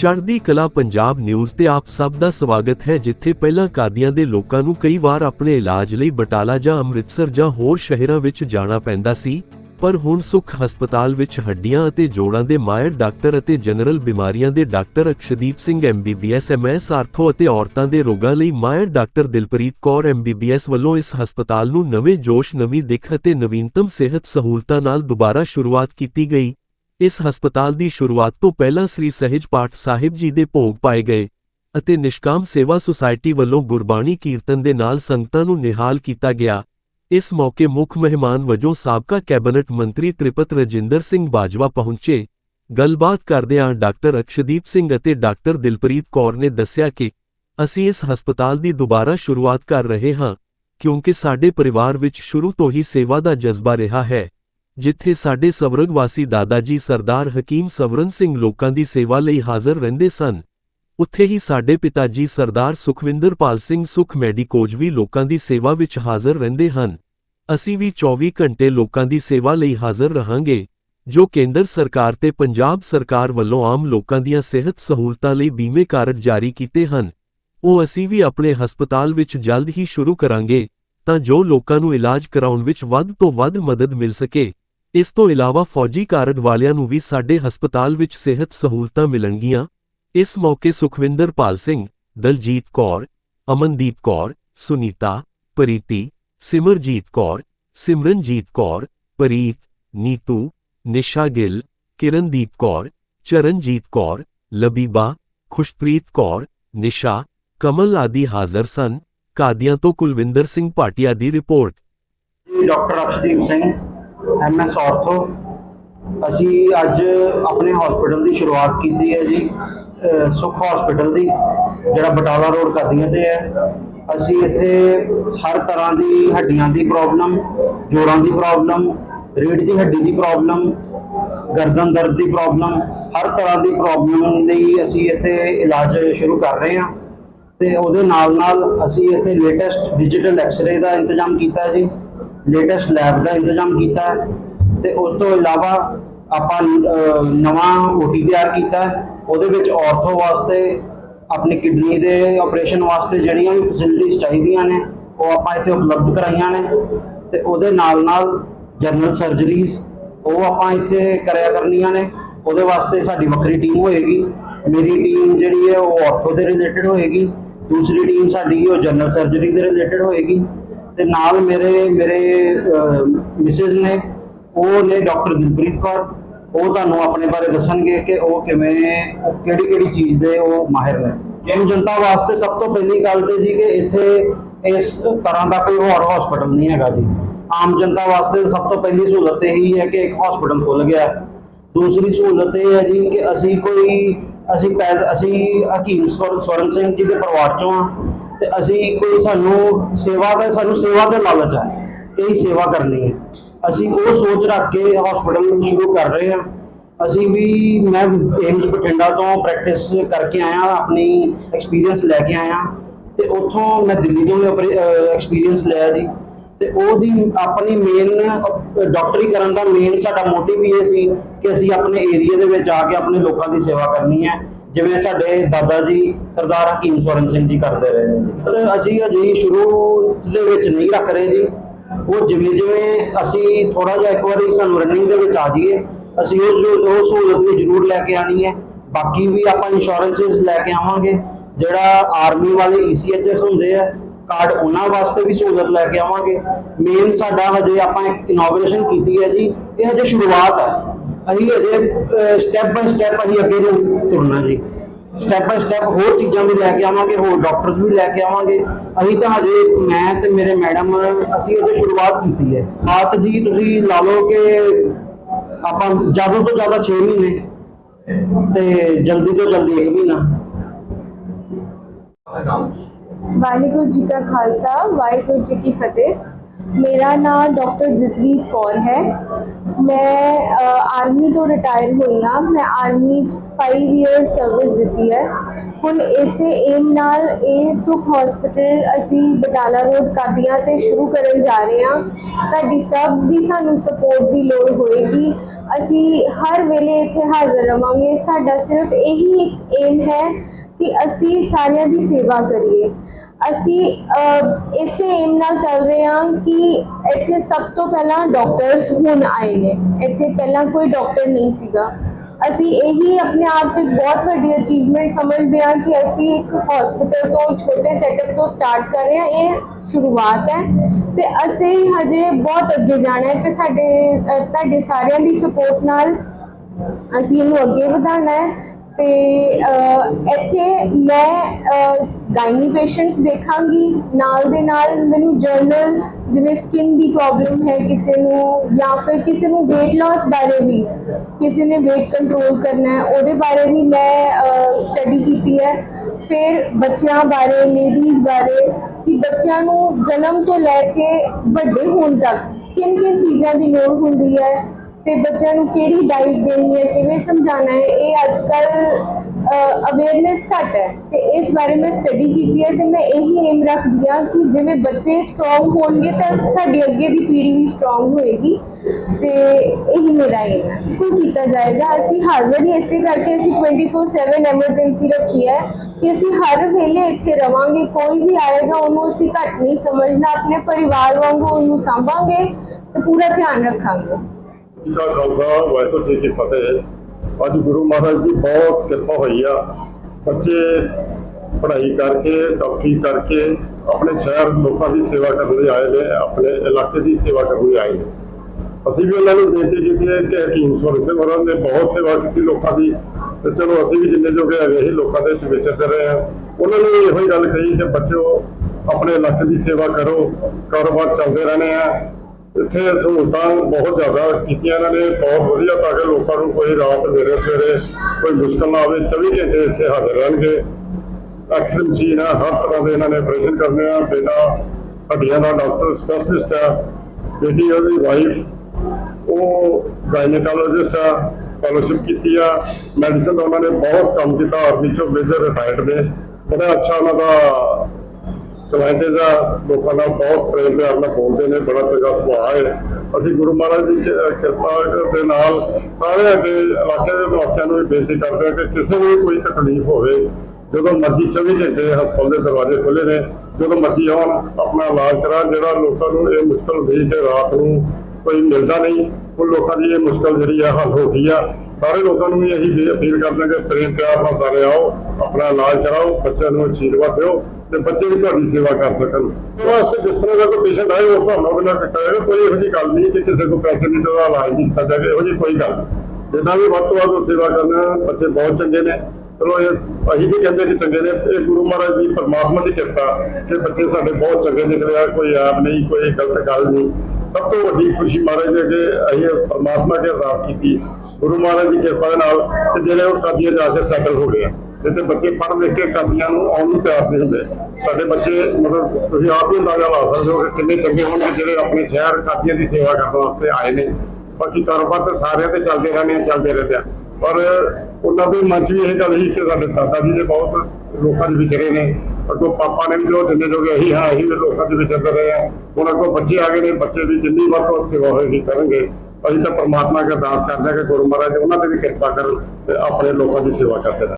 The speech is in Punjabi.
ਚੜ੍ਹਦੀ ਕਲਾ ਪੰਜਾਬ ਨਿਊਜ਼ ਤੇ ਆਪ ਸਭ ਦਾ ਸਵਾਗਤ ਹੈ, ਜਿੱਥੇ ਪਹਿਲਾਂ ਕਾਦੀਆਂ ਦੇ ਲੋਕਾਂ ਨੂੰ ਕਈ ਵਾਰ ਆਪਣੇ ਇਲਾਜ ਲਈ ਬਟਾਲਾ ਜਾਂ ਅੰਮ੍ਰਿਤਸਰ ਜਾਂ ਹੋਰ ਸ਼ਹਿਰਾਂ ਵਿੱਚ ਜਾਣਾ ਪੈਂਦਾ ਸੀ, ਪਰ ਹੁਣ ਸੁਖ ਹਸਪਤਾਲ ਵਿੱਚ ਹੱਡੀਆਂ ਅਤੇ ਜੋੜਾਂ ਦੇ ਮਾਹਿਰ ਡਾਕਟਰ ਅਤੇ ਜਨਰਲ ਬਿਮਾਰੀਆਂ ਦੇ doctor Akashdeep Singh MBBS MS ortho ਅਤੇ ਔਰਤਾਂ ਦੇ ਰੋਗਾਂ ਲਈ ਮਾਹਿਰ ਡਾਕਟਰ ਦਿਲਪ੍ਰੀਤ ਕੌਰ ਐਮਬੀਬੀਐਸ ਵੱਲੋਂ ਇਸ ਹਸਪਤਾਲ ਨੂੰ ਨਵੇਂ ਜੋਸ਼, ਨਵੀਂ ਦਿੱਖ ਅਤੇ ਨਵੀਨਤਮ ਸਿਹਤ ਸਹੂਲਤਾਂ ਨਾਲ ਦੁਬਾਰਾ ਸ਼ੁਰੂਆਤ ਕੀਤੀ ਗਈ। ਇਸ ਹਸਪਤਾਲ ਦੀ ਸ਼ੁਰੂਆਤ ਤੋਂ ਪਹਿਲਾਂ ਸ੍ਰੀ ਸਹਿਜ ਪਾਠ ਸਾਹਿਬ ਜੀ ਦੇ ਭੋਗ ਪਾਏ ਗਏ ਅਤੇ ਨਿਸ਼ਕਾਮ ਸੇਵਾ ਸੁਸਾਇਟੀ ਵੱਲੋਂ ਗੁਰਬਾਣੀ ਕੀਰਤਨ ਦੇ ਨਾਲ ਸੰਗਤਾਂ ਨੂੰ ਨਿਹਾਲ ਕੀਤਾ ਗਿਆ। ਇਸ ਮੌਕੇ ਮੁੱਖ ਮਹਿਮਾਨ ਵਜੋਂ ਸਾਬਕਾ ਕੈਬਨਿਟ ਮੰਤਰੀ ਤ੍ਰਿਪਤ ਰਜਿੰਦਰ ਸਿੰਘ ਬਾਜਵਾ ਪਹੁੰਚੇ। ਗੱਲਬਾਤ ਕਰਦਿਆਂ ਡਾਕਟਰ ਅਕਸ਼ਦੀਪ ਸਿੰਘ ਅਤੇ ਡਾਕਟਰ ਦਿਲਪ੍ਰੀਤ ਕੌਰ ਨੇ ਦੱਸਿਆ ਕਿ ਅਸੀਂ ਇਸ ਹਸਪਤਾਲ ਦੀ ਦੁਬਾਰਾ ਸ਼ੁਰੂਆਤ ਕਰ ਰਹੇ ਹਾਂ, ਕਿਉਂਕਿ ਸਾਡੇ ਪਰਿਵਾਰ ਵਿੱਚ ਸ਼ੁਰੂ ਤੋਂ ਹੀ ਸੇਵਾ ਦਾ ਜਜ਼ਬਾ ਰਿਹਾ ਹੈ। ਜਿੱਥੇ ਸਾਡੇ ਸਵਰਗਵਾਸੀ ਦਾਦਾ ਜੀ ਸਰਦਾਰ ਹਕੀਮ ਸਵਰਨ ਸਿੰਘ ਲੋਕਾਂ ਦੀ ਸੇਵਾ ਲਈ ਹਾਜ਼ਰ ਰਹਿੰਦੇ ਸਨ, ਉੱਥੇ ਹੀ ਸਾਡੇ ਪਿਤਾ ਜੀ ਸਰਦਾਰ ਸੁਖਵਿੰਦਰਪਾਲ ਸਿੰਘ ਸੁਖ ਮੈਡੀਕੋਜ ਵੀ ਲੋਕਾਂ ਦੀ ਸੇਵਾ ਵਿੱਚ ਹਾਜ਼ਰ ਰਹਿੰਦੇ ਹਨ। ਅਸੀਂ ਵੀ 24 ਘੰਟੇ ਲੋਕਾਂ ਦੀ ਸੇਵਾ ਲਈ ਹਾਜ਼ਰ ਰਹਾਂਗੇ, ਜੋ ਕੇਂਦਰ ਸਰਕਾਰ ਤੇ ਪੰਜਾਬ ਸਰਕਾਰ ਵੱਲੋਂ ਆਮ ਲੋਕਾਂ ਦੀਆਂ ਸਿਹਤ ਸਹੂਲਤਾਂ ਲਈ ਬੀਮੇ ਕਾਰਡ ਜਾਰੀ ਕੀਤੇ ਹਨ। ਉਹ ਅਸੀਂ ਵੀ ਆਪਣੇ ਹਸਪਤਾਲ ਵਿੱਚ ਜਲਦ ਹੀ ਸ਼ੁਰੂ ਕਰਾਂਗੇ, ਤਾਂ ਜੋ ਲੋਕਾਂ ਨੂੰ ਇਲਾਜ ਕਰਾਉਣ ਵਿੱਚ ਵੱਧ ਤੋਂ ਵੱਧ ਮਦਦ ਮਿਲ ਸਕੇ। ਇਸ ਤੋਂ ਇਲਾਵਾ ਫੌਜੀ ਕਾਰਡ ਵਾਲਿਆਂ ਨੂੰ ਵੀ ਸਾਡੇ ਹਸਪਤਾਲ ਵਿੱਚ ਸਿਹਤ ਸਹੂਲਤਾਂ ਮਿਲਣਗੀਆਂ। ਇਸ ਮੌਕੇ ਸੁਖਵਿੰਦਰਪਾਲ ਸਿੰਘ, ਦਲਜੀਤ ਕੌਰ, ਅਮਨਦੀਪ ਕੌਰ, ਸੁਨੀਤਾ, ਪ੍ਰੀਤੀ, ਸਿਮਰਜੀਤ ਕੌਰ, ਸਿਮਰਨਜੀਤ ਕੌਰ, ਪ੍ਰੀਤ, ਨੀਤੂ, ਨਿਸ਼ਾ ਗਿੱਲ, ਕਿਰਨਦੀਪ ਕੌਰ, ਚਰਨਜੀਤ ਕੌਰ, ਲਬੀਬਾ, ਖੁਸ਼ਪ੍ਰੀਤ ਕੌਰ, ਨਿਸ਼ਾ, ਕਮਲ ਆਦਿ ਹਾਜ਼ਰ ਸਨ। ਕਾਦੀਆਂ ਤੋਂ ਕੁਲਵਿੰਦਰ ਸਿੰਘ ਭਾਟੀਆ ਦੀ report. Doctor Akashdeep Singh MS ortho ਅਸੀਂ ਅੱਜ ਆਪਣੇ ਹਸਪੀਟਲ ਦੀ ਸ਼ੁਰੂਆਤ ਕੀਤੀ ਹੈ ਜੀ, ਅਹ ਸੁੱਖ ਹਸਪੀਟਲ ਦੀ, ਜਿਹੜਾ ਬਟਾਲਾ ਰੋਡ ਕਰਦੀਆਂ ਤੇ ਹੈ। ਅਸੀਂ ਇੱਥੇ ਹਰ ਤਰ੍ਹਾਂ ਦੀ ਹੱਡੀਆਂ ਦੀ ਪ੍ਰੋਬਲਮ ਜੋੜਾਂ ਦੀ ਪ੍ਰੋਬਲਮ ਰੀੜ੍ਹ ਦੀ ਹੱਡੀ ਦੀ ਪ੍ਰੋਬਲਮ ਗਰਦਨ ਦਰਦ ਦੀ ਪ੍ਰੋਬਲਮ ਹਰ ਤਰ੍ਹਾਂ ਦੀ ਪ੍ਰੋਬਲਮ ਲਈ ਅਸੀਂ ਇੱਥੇ ਇਲਾਜ ਸ਼ੁਰੂ ਕਰ ਰਹੇ ਹਾਂ। ਤੇ ਉਹਦੇ ਨਾਲ ਨਾਲ ਅਸੀਂ ਇੱਥੇ ਲੇਟੈਸਟ ਡਿਜੀਟਲ ਐਕਸ-ਰੇ ਦਾ ਇੰਤਜ਼ਾਮ ਕੀਤਾ ਜੀ। ਲੇਟੈਸਟ ਲੈਬ ਦਾ ਇੰਤਜ਼ਾਮ ਕੀਤਾ ਹੈ ਤੇ ਉਸ ਤੋਂ ਇਲਾਵਾ ਆਪਾਂ ਅਹ, ਨਵਾਂ ਓਟੀ ਤਿਆਰ ਕੀਤਾ ਉਹਦੇ ਵਿੱਚ ਆਰਥੋ ਵਾਸਤੇ ਆਪਣੀ ਕਿਡਨੀ ਦੇ ਆਪਰੇਸ਼ਨ ਵਾਸਤੇ ਜਿਹੜੀਆਂ ਵੀ ਫੈਸਿਲਿਟੀਆਂ ਚਾਹੀਦੀਆਂ ਨੇ ਉਹ ਆਪਾਂ ਇੱਥੇ ਉਪਲਬਧ ਕਰਾਈਆਂ ਨੇ ਤੇ ਉਹਦੇ ਨਾਲ ਨਾਲ ਜਨਰਲ ਸਰਜਰੀਜ਼ ਉਹ ਆਪਾਂ ਇੱਥੇ ਕਰਿਆ ਕਰਨੀਆਂ ਨੇ। ਉਹਦੇ ਵਾਸਤੇ ਸਾਡੀ ਵੱਖਰੀ ਟੀਮ ਹੋਏਗੀ। ਮੇਰੀ ਟੀਮ ਜਿਹੜੀ ਹੈ ਉਹ ਆਰਥੋ ਦੇ ਰਿਲੇਟਡ ਹੋਏਗੀ। ਦੂਸਰੀ ਟੀਮ ਸਾਡੀ ਉਹ ਜਨਰਲ ਸਰਜਰੀ ਦੇ ਰਿਲੇਟਡ ਹੋਏਗੀ। ਤੇ ਨਾਲ ਮੇਰੇ ਮੇਰੇ ਮਿਸਿਸ ਨੇ, ਉਹ ਨੇ ਡਾਕਟਰ ਦਿਲਪ੍ਰੀਤ ਕੌਰ, ਉਹ ਤੁਹਾਨੂੰ ਆਪਣੇ ਬਾਰੇ ਦੱਸਣਗੇ ਕਿ ਉਹ ਕਿਵੇਂ, ਉਹ ਕਿਹੜੀ ਕਿਹੜੀ ਚੀਜ਼ ਦੇ ਉਹ ਮਾਹਿਰ ਨੇ। ਆਮ ਜਨਤਾ ਵਾਸਤੇ ਸਭ ਤੋਂ ਪਹਿਲੀ ਗੱਲ ਤੇ ਜੀ ਕਿ ਇੱਥੇ ਇਸ ਤਰ੍ਹਾਂ ਦਾ ਕੋਈ ਹੋਰ ਹਸਪੀਟਲ ਨਹੀਂ ਹੈਗਾ ਜੀ। ਆਮ ਜਨਤਾ ਵਾਸਤੇ ਸਭ ਤੋਂ ਪਹਿਲੀ ਸਹੂਲਤ ਇਹ ਹੈ ਕਿ ਇੱਕ ਹਸਪੀਟਲ ਖੁੱਲ ਗਿਆ। ਦੂਸਰੀ ਸਹੂਲਤ ਇਹ ਹੈ ਜੀ ਕਿ ਅਸੀਂ ਕੋਈ, ਅਸੀਂ ਅਸੀਂ ਹਕੀਮ ਸਵਰਨ ਸਿੰਘ ਜੀ ਦੇ ਪਰਿਵਾਰ ਚੋਂ ਆ ਤੇ ਅਸੀਂ ਕੋਈ ਸਾਨੂੰ ਸੇਵਾ ਦਾ, ਸਾਨੂੰ ਸੇਵਾ ਦਾ ਲਾਲਚ ਹੈ ਇਹ ਸੇਵਾ ਕਰਨੀ ਹੈ। ਅਸੀਂ ਉਹ ਸੋਚ ਰੱਖ ਕੇ ਹਸਪੀਟਲ ਸ਼ੁਰੂ ਕਰ ਰਹੇ ਹਾਂ। ਅਸੀਂ ਵੀ, ਮੈਂ ਏਮਸ ਬਠਿੰਡਾ ਤੋਂ ਪ੍ਰੈਕਟਿਸ ਕਰਕੇ ਆਇਆ, ਆਪਣੀ ਐਕਸਪੀਰੀਅੰਸ ਲੈ ਕੇ ਆਇਆ। ਤੇ ਉੱਥੋਂ ਮੈਂ ਦਿੱਲੀ ਤੋਂ ਐਕਸਪੀਰੀਅੰਸ ਲਿਆ ਜੀ। ਤੇ ਉਹਦੀ ਆਪਣੀ ਮੇਨ ਡਾਕਟਰੀ ਕਰਨ ਦਾ ਮੇਨ ਸਾਡਾ ਮੋਟਿਵ ਇਹ ਸੀ ਕਿ ਅਸੀਂ ਆਪਣੇ ਏਰੀਆ ਦੇ ਵਿੱਚ ਆ ਕੇ ਆਪਣੇ ਲੋਕਾਂ ਦੀ ਸੇਵਾ ਕਰਨੀ ਹੈ। ਜਿਵੇਂ ਸਾਡੇ ਦਾਦਾ ਜੀ ਸਰਦਾਰ ਹਕੀਮ ਸਵਰਨ ਸਿੰਘ ਜੀ ਕਰਦੇ ਰਹੇ ਨੇ ਜੀ। ਤੇ ਸ਼ੁਰੂ ਦੇ ਵਿੱਚ ਨਹੀਂ ਰੱਖ ਰਹੇ ਜੀ। ਉਹ ਜਿਵੇਂ ਜਿਵੇਂ ਅਸੀਂ ਥੋੜਾ ਜਿਹਾ ਇੱਕ ਵਾਰੀ ਸਾਨੂੰ ਰਨਿੰਗ ਦੇ ਵਿੱਚ ਆ ਜਾਈਏ, ਅਸੀਂ ਉਹ ਉਹ ਸਹੂਲਤ ਵੀ ਜ਼ਰੂਰ ਲੈ ਕੇ ਆਣੀ ਹੈ। ਬਾਕੀ ਵੀ ਆਪਾਂ ਇੰਸ਼ੋਰੈਂਸਸ ਲੈ ਕੇ ਆਵਾਂਗੇ। ਜਿਹੜਾ ਆਰਮੀ ਵਾਲੇ ECHS ਹੁੰਦੇ ਆ ਕਾਰਡ ਉਹਨਾਂ ਵਾਸਤੇ ਵੀ ਸਹੂਲਤ ਲੈ ਕੇ ਆਵਾਂਗੇ। ਮੇਨ ਸਾਡਾ ਹਜੇ ਆਪਾਂ ਇਨੋਗ੍ਰੇਸ਼ਨ ਕੀਤੀ ਹੈ ਜੀ। ਇਹ ਹਜੇ ਸ਼ੁਰੂਆਤ ਹੈ। ਅਸੀਂ ਹਜੇ ਸਟੈਪ ਬਾਈ ਸਟੈਪ ਅਸੀਂ ਅੱਗੇ ਨੂੰ ਤੁਰਨਾ ਜੀ। ਸਟੈਪ ਬਾਈ ਸਟੈਪ ਹੋਰ ਚੀਜ਼ਾਂ ਵੀ ਲੈ ਕੇ ਆਵਾਂਗੇ, ਹੋਰ ਡਾਕਟਰਸ ਵੀ ਲੈ ਕੇ ਆਵਾਂਗੇ। ਅਸੀਂ ਤਾਂ ਹਜੇ ਮੈਂ ਤੇ ਮੇਰੇ ਮੈਡਮ ਅਸੀਂ ਹਜੇ ਸ਼ੁਰੂਆਤ ਕੀਤੀ ਹੈ। ਬਾਤ ਜੀ, ਤੁਸੀਂ ਲਾ ਲਓ ਕਿ ਆਪਾਂ ਜ਼ਿਆਦਾ ਤੋਂ ਜ਼ਿਆਦਾ 6 ਮਹੀਨੇ ਤੇ ਜਲਦੀ ਤੋਂ ਜਲਦੀ 1 ਮਹੀਨਾ। ਵਾਹਿਗੁਰੂ ਜੀ ਕਾ ਖਾਲਸਾ, ਵਾਹਿਗੁਰੂ ਜੀ ਕੀ ਫਤਿਹ। ਮੇਰਾ ਨਾਮ ਡਾਕਟਰ ਜਗਦੀਪ ਕੌਰ ਹੈ। ਮੈਂ ਆਰਮੀ ਤੋਂ ਰਿਟਾਇਰ ਹੋਈ ਹਾਂ। ਮੈਂ ਆਰਮੀ 'ਚ 5 ਇਅਰ ਸਰਵਿਸ ਦਿੱਤੀ ਹੈ। ਹੁਣ ਇਸੇ ਏਮ ਨਾਲ ਇਹ ਸੁਖ ਹਸਪੀਟਲ ਅਸੀਂ ਬਟਾਲਾ ਰੋਡ ਕਾਦੀਆਂ ਤੇ ਸ਼ੁਰੂ ਕਰਨ ਜਾ ਰਹੇ ਹਾਂ। ਤੁਹਾਡੀ ਸਭ ਦੀ ਸਾਨੂੰ ਸਪੋਰਟ ਦੀ ਲੋੜ ਹੋਏਗੀ। ਅਸੀਂ ਹਰ ਵੇਲੇ ਇੱਥੇ ਹਾਜ਼ਰ ਰਵਾਂਗੇ। ਸਾਡਾ ਸਿਰਫ ਇਹੀ ਇੱਕ ਏਮ ਹੈ ਕਿ ਅਸੀਂ ਸਾਰਿਆਂ ਦੀ ਸੇਵਾ ਕਰੀਏ। ਅਸੀਂ ਇਸੇ ਏਮ ਨਾਲ ਚੱਲ ਰਹੇ ਹਾਂ ਕਿ ਇੱਥੇ ਸਭ ਤੋਂ ਪਹਿਲਾਂ ਡਾਕਟਰਸ ਹੁਣ ਆਏ ਨੇ। ਇੱਥੇ ਪਹਿਲਾਂ ਕੋਈ ਡਾਕਟਰ ਨਹੀਂ ਸੀਗਾ। ਅਸੀਂ ਇਹੀ ਆਪਣੇ ਆਪ 'ਚ ਇੱਕ ਬਹੁਤ ਵੱਡੀ ਅਚੀਵਮੈਂਟ ਸਮਝਦੇ ਹਾਂ ਕਿ ਅਸੀਂ ਇੱਕ ਹਸਪੀਟਲ ਤੋਂ ਛੋਟੇ ਸੈਟਅਪ ਤੋਂ ਸਟਾਰਟ ਕਰ ਰਹੇ ਹਾਂ। ਇਹ ਸ਼ੁਰੂਆਤ ਹੈ ਤੇ ਅਸੀਂ ਹਜੇ ਬਹੁਤ ਅੱਗੇ ਜਾਣਾ ਹੈ ਤੇ ਸਾਡੇ ਤੁਹਾਡੇ ਸਾਰਿਆਂ ਦੀ ਸਪੋਰਟ ਨਾਲ ਅਸੀਂ ਇਹਨੂੰ ਅੱਗੇ ਵਧਾਉਣਾ ਹੈ ਤੇ ਇੱਥੇ ਮੈਂ ਗਾਇਨੀ ਪੇਸ਼ੈਂਟਸ ਦੇਖਾਂਗੀ, ਨਾਲ ਦੇ ਨਾਲ ਮੈਨੂੰ ਜਰਨਲ ਜਿਵੇਂ ਸਕਿਨ ਦੀ ਪ੍ਰੋਬਲਮ ਹੈ ਕਿਸੇ ਨੂੰ, ਜਾਂ ਫਿਰ ਕਿਸੇ ਨੂੰ weight loss ਬਾਰੇ ਵੀ, ਕਿਸੇ ਨੇ weight ਕੰਟਰੋਲ ਕਰਨਾ ਹੈ, ਉਹਦੇ ਬਾਰੇ ਵੀ ਮੈਂ ਸਟੱਡੀ ਕੀਤੀ ਹੈ। ਫਿਰ ਬੱਚਿਆਂ ਬਾਰੇ ਲੇਡੀਜ਼ ਬਾਰੇ, ਕਿ ਬੱਚਿਆਂ ਨੂੰ ਜਨਮ ਤੋਂ ਲੈ ਕੇ ਵੱਡੇ ਹੋਣ ਤੱਕ ਕਿੰਨ ਕਿੰਨ ਚੀਜ਼ਾਂ ਦੀ ਲੋੜ ਹੁੰਦੀ ਹੈ, ਤੇ ਬੱਚਿਆਂ ਨੂੰ ਕਿਹੜੀ ਡਾਈਟ ਦੇਣੀ ਹੈ, ਕਿਵੇਂ ਸਮਝਾਉਣਾ ਹੈ, ਇਹ ਅੱਜ ਕੱਲ ਅਵੇਅਰਨੈਸ ਘੱਟ ਹੈ ਤੇ ਇਸ ਬਾਰੇ ਮੈਂ ਸਟੱਡੀ ਕੀਤੀ ਹੈ ਤੇ ਮੈਂ ਇਹੀ ਏਮ ਰੱਖਦੀ ਹਾਂ ਕਿ ਜਿਵੇਂ ਬੱਚੇ ਸਟਰੋਂਗ ਹੋਣਗੇ ਤਾਂ ਸਾਡੀ ਅੱਗੇ ਦੀ ਪੀੜ੍ਹੀ ਵੀ ਸਟਰੋਂਗ ਹੋਏਗੀ ਤੇ ਇਹੀ ਮੇਰਾ ਏਮ ਹੈ। ਬਿਲਕੁਲ ਕੀਤਾ ਜਾਏਗਾ। ਅਸੀਂ ਹਾਜ਼ਰ ਹੀ ਇਸੇ ਕਰਕੇ ਅਸੀਂ 24/7 ਐਮਰਜੈਂਸੀ ਰੱਖੀ ਹੈ ਕਿ ਅਸੀਂ ਹਰ ਵੇਲੇ ਇੱਥੇ ਰਵਾਂਗੇ। ਕੋਈ ਵੀ ਆਏਗਾ, ਉਹਨੂੰ ਅਸੀਂ ਘੱਟ ਨਹੀਂ ਸਮਝਣਾ। ਆਪਣੇ ਪਰਿਵਾਰ ਵਾਂਗੂ ਉਹਨੂੰ ਸਾਂਭਾਂਗੇ ਤੇ ਪੂਰਾ ਧਿਆਨ ਰੱਖਾਂਗੇ। ਜੀ ਕਾ ਖਾਲਸਾ, ਵਾਹਿਗੁਰੂ ਜੀ ਕੀ ਫਤਿਹ। ਅੱਜ ਗੁਰੂ ਮਹਾਰਾਜ ਦੀ ਬਹੁਤ ਕਿਰਪਾ ਹੋਈ ਆ। ਬੱਚੇ ਪੜ੍ਹਾਈ ਕਰਕੇ ਡਾਕਟਰੀ ਕਰਕੇ ਆਪਣੇ ਸ਼ਹਿਰ ਲੋਕਾਂ ਦੀ ਸੇਵਾ ਕਰਨ ਲਈ ਆਏ ਨੇ, ਆਪਣੇ ਇਲਾਕੇ ਦੀ ਸੇਵਾ ਕਰਨ ਲਈ ਆਏ ਨੇ। ਅਸੀਂ ਵੀ ਉਹਨਾਂ ਨੂੰ ਬੇਨਤੀ ਕੀਤੀ ਹੈ ਕਿ ਹਕੀਮ ਸੋਹਣ ਸਿੰਘ ਹੋਰਾਂ ਨੇ ਬਹੁਤ ਸੇਵਾ ਕੀਤੀ ਲੋਕਾਂ ਦੀ ਤੇ ਚਲੋ ਅਸੀਂ ਵੀ ਜਿੰਨੇ ਜੋਗੇ ਹੈਗੇ ਸੀ ਲੋਕਾਂ ਦੇ ਵਿੱਚ ਵਿਚਰਦੇ ਰਹੇ ਹਾਂ। ਉਹਨਾਂ ਨੇ ਵੀ ਇਹੋ ਹੀ ਗੱਲ ਕਹੀ ਕਿ ਬੱਚਿਓ, ਆਪਣੇ ਇਲਾਕੇ ਦੀ ਸੇਵਾ ਕਰੋ, ਕਾਰੋਬਾਰ ਚੱਲਦੇ ਰਹਿਣੇ ਆ ਇੱਥੇ ਸਹੂਲਤਾਂ ਬਹੁਤ ਜ਼ਿਆਦਾ ਕੀਤੀਆਂ ਇਹਨਾਂ ਨੇ, ਬਹੁਤ ਵਧੀਆ ਤਾਂ ਕਿ ਲੋਕਾਂ ਨੂੰ ਕੋਈ ਰਾਤ ਵੇਲੇ ਸਵੇਰੇ, ਕੋਈ ਮੁਸ਼ਕਲ ਨਾ ਆਵੇ 24 ਘੰਟੇ ਇੱਥੇ ਹਾਜ਼ਰ ਰਹਿਣਗੇ। ਐਕਸਰੇ ਮਸ਼ੀਨ ਆ, ਹਰ ਤਰ੍ਹਾਂ ਦੇ ਇਹਨਾਂ ਨੇ ਆਪਰੇਸ਼ਨ ਕਰਨੇ ਆ। ਬੇਟਾ, ਹੱਡੀਆਂ ਦਾ ਡਾਕਟਰ ਸਪੈਸ਼ਲਿਸਟ ਆ, ਬੇਟੀ ਉਹਦੀ ਵਾਈਫ ਉਹ ਗਾਇਨੇਕੋਲੋਜਿਸਟ ਆ ਫੈਲੋਸ਼ਿਪ ਕੀਤੀ ਆ। ਮੈਡੀਸਨ ਦਾ ਉਹਨਾਂ ਨੇ ਬਹੁਤ ਕੰਮ ਕੀਤਾ ਆਰਮੀ ਚੋਂ ਮੇਜਰ ਰਿਟਾਇਰਡ ਨੇ। ਬੜਾ ਅੱਛਾ ਉਹਨਾਂ ਦਾ ਕਲਾਇੰਟਸ ਆ ਲੋਕਾਂ ਨਾਲ ਬਹੁਤ ਪ੍ਰੇਮ ਪਿਆਰ ਨਾਲ ਬੋਲਦੇ ਨੇ, ਬੜਾ ਚੰਗਾ ਸੁਭਾਅ ਹੈ। ਅਸੀਂ ਗੁਰੂ ਮਹਾਰਾਜ ਦੀ ਕਿਰਪਾ ਦੇ ਨਾਲ ਸਾਰੇ ਅੱਗੇ ਇਲਾਕੇ ਦੇ ਵਾਸੀਆਂ ਨੂੰ ਵੀ ਬੇਨਤੀ ਕਰਦੇ ਹਾਂ ਕਿ ਕਿਸੇ ਨੂੰ ਵੀ ਕੋਈ ਤਕਲੀਫ ਹੋਵੇ, ਜਦੋਂ ਮਰਜ਼ੀ 24 ਘੰਟੇ ਹਸਪਤਾਲ ਦੇ ਦਰਵਾਜ਼ੇ ਖੁੱਲੇ ਨੇ, ਜਦੋਂ ਮਰਜ਼ੀ ਆਉਣ, ਆਪਣਾ ਇਲਾਜ ਕਰਾਉਣ, ਜਿਹੜਾ ਲੋਕਾਂ ਨੂੰ ਇਹ ਮੁਸ਼ਕਲ ਹੁੰਦੀ ਕਿ ਰਾਤ ਨੂੰ ਕੋਈ ਮਿਲਦਾ ਨਹੀਂ, ਉਹ ਲੋਕਾਂ ਦੀ ਇਹ ਮੁਸ਼ਕਲ ਜਿਹੜੀ ਆ, ਹੱਲ ਹੋ ਗਈ ਆ। ਸਾਰੇ ਲੋਕਾਂ ਨੂੰ ਵੀ ਇਹੀ ਅਪੀਲ ਕਰਦੇ ਹਾਂ ਕਿ ਪ੍ਰੇਮ ਪਿਆਰ ਨਾਲ ਸਾਰੇ ਆਓ, ਆਪਣਾ ਇਲਾਜ ਕਰਾਓ, ਬੱਚਿਆਂ ਨੂੰ ਅਸ਼ੀਰਵਾਦ ਦਿਓ। ਤੇ ਬੱਚੇ ਵੀ ਤੁਹਾਡੀ ਸੇਵਾ ਕਰ ਸਕਣ। ਉਸ ਵਾਸਤੇ ਜਿਸ ਤਰ੍ਹਾਂ ਦਾ ਕੋਈ ਪੇਸ਼ੈਂਟ ਆਏ, ਉਸ ਹਿਸਾਬ ਨਾਲ ਉਹਨਾਂ ਕੀਤਾ ਕੋਈ ਇਹੋ ਜਿਹੀ ਗੱਲ ਨਹੀਂ ਕਿ ਕਿਸੇ ਕੋਲ ਪੈਸੇ ਨਹੀਂ ਤੇ ਇਲਾਜ ਨਹੀਂ ਕੀਤਾ ਜਾਏਗਾ ਇਹੋ ਜਿਹੀ ਕੋਈ ਗੱਲ ਜਿੰਨਾ ਵੀ ਵੱਧ ਤੋਂ ਵੱਧ ਸੇਵਾ ਕਰਨਾ, ਬੱਚੇ ਬਹੁਤ ਚੰਗੇ ਨੇ। ਚਲੋ ਇਹ ਅਸੀਂ ਵੀ ਕਹਿੰਦੇ ਕਿ ਚੰਗੇ ਨੇ, ਇਹ ਗੁਰੂ ਮਹਾਰਾਜ ਦੀ ਪਰਮਾਤਮਾ ਦੀ ਕਿਰਪਾ ਕਿ ਬੱਚੇ ਸਾਡੇ ਬਹੁਤ ਚੰਗੇ ਨਿਕਲੇ ਆ, ਕੋਈ ਆਪ ਨਹੀਂ, ਕੋਈ ਗਲਤ ਗੱਲ ਨਹੀਂ। ਸਭ ਤੋਂ ਵੱਡੀ ਖੁਸ਼ੀ ਮਹਾਰਾਜ ਦੇ ਅੱਗੇ ਅਸੀਂ ਪਰਮਾਤਮਾ ਅੱਗੇ ਅਰਦਾਸ ਕੀਤੀ ਗੁਰੂ ਮਹਾਰਾਜ ਦੀ ਕਿਰਪਾ ਦੇ ਨਾਲ ਕਿ ਜਿਹੜੇ ਉਹ ਕਾਦੀਆਂ ਜਾ ਕੇ ਸੈਟਲ ਹੋ ਗਏ ਆ ਬੱਚੇ ਪੜ੍ਹ ਲਿਖ ਕੇ ਕਾਦੀਆਂ ਨੂੰ ਆਉਣ ਨੂੰ ਤਿਆਰ ਨਹੀਂ ਹੁੰਦੇ। ਸਾਡੇ ਬੱਚੇ ਮਤਲਬ ਤੁਸੀਂ ਆਪ ਹੀ ਅੰਦਾਜ਼ਾ ਲਾ ਸਕਦੇ ਹੋ ਕਿ ਕਿੰਨੇ ਚੰਗੇ ਹੋਣਗੇ ਜਿਹੜੇ ਆਪਣੇ ਸ਼ਹਿਰ ਕਾਦੀਆਂ ਦੀ ਸੇਵਾ ਕਰਨ ਵਾਸਤੇ ਆਏ ਨੇ। ਬਾਕੀ ਕਾਰੋਬਾਰ ਤਾਂ ਸਾਰਿਆਂ ਦੇ ਚੱਲਦੇ ਰਹਿੰਦੇ ਆ, ਚੱਲਦੇ ਰਹਿੰਦੇ ਆ। ਪਰ ਉਹਨਾਂ ਦੇ ਮਨ 'ਚ ਵੀ ਇਹ ਗੱਲ ਸੀ ਕਿ ਸਾਡੇ ਦਾਦਾ ਜੀ ਨੇ ਬਹੁਤ ਲੋਕਾਂ ਦੇ ਵਿਚਰੇ ਨੇ। ਅੱਗੋਂ ਪਾਪਾ ਨੇ ਵੀ ਜੋ ਜਿੰਨੇ ਜੋਗੇ ਅਸੀਂ ਹਾਂ, ਅਸੀਂ ਲੋਕਾਂ ਦੇ ਵਿਚਰਦੇ ਰਹੇ ਆ। ਹੁਣ ਅੱਗੋਂ ਬੱਚੇ ਆ ਗਏ ਨੇ, ਬੱਚੇ ਵੀ ਜਿੰਨੀ ਵੱਧ ਤੋਂ ਵੱਧ ਸੇਵਾ ਹੋਏਗੀ ਕਰਨਗੇ। ਅਸੀਂ ਤਾਂ ਪਰਮਾਤਮਾ ਅੱਗੇ ਅਰਦਾਸ ਕਰਦੇ ਹਾਂ ਕਿ ਗੁਰੂ ਮਹਾਰਾਜ ਉਹਨਾਂ ਤੇ ਵੀ ਕਿਰਪਾ ਕਰਨ ਤੇ ਆਪਣੇ ਲੋਕਾਂ ਦੀ ਸੇਵਾ ਕਰਦੇ ਰਹਿਣ।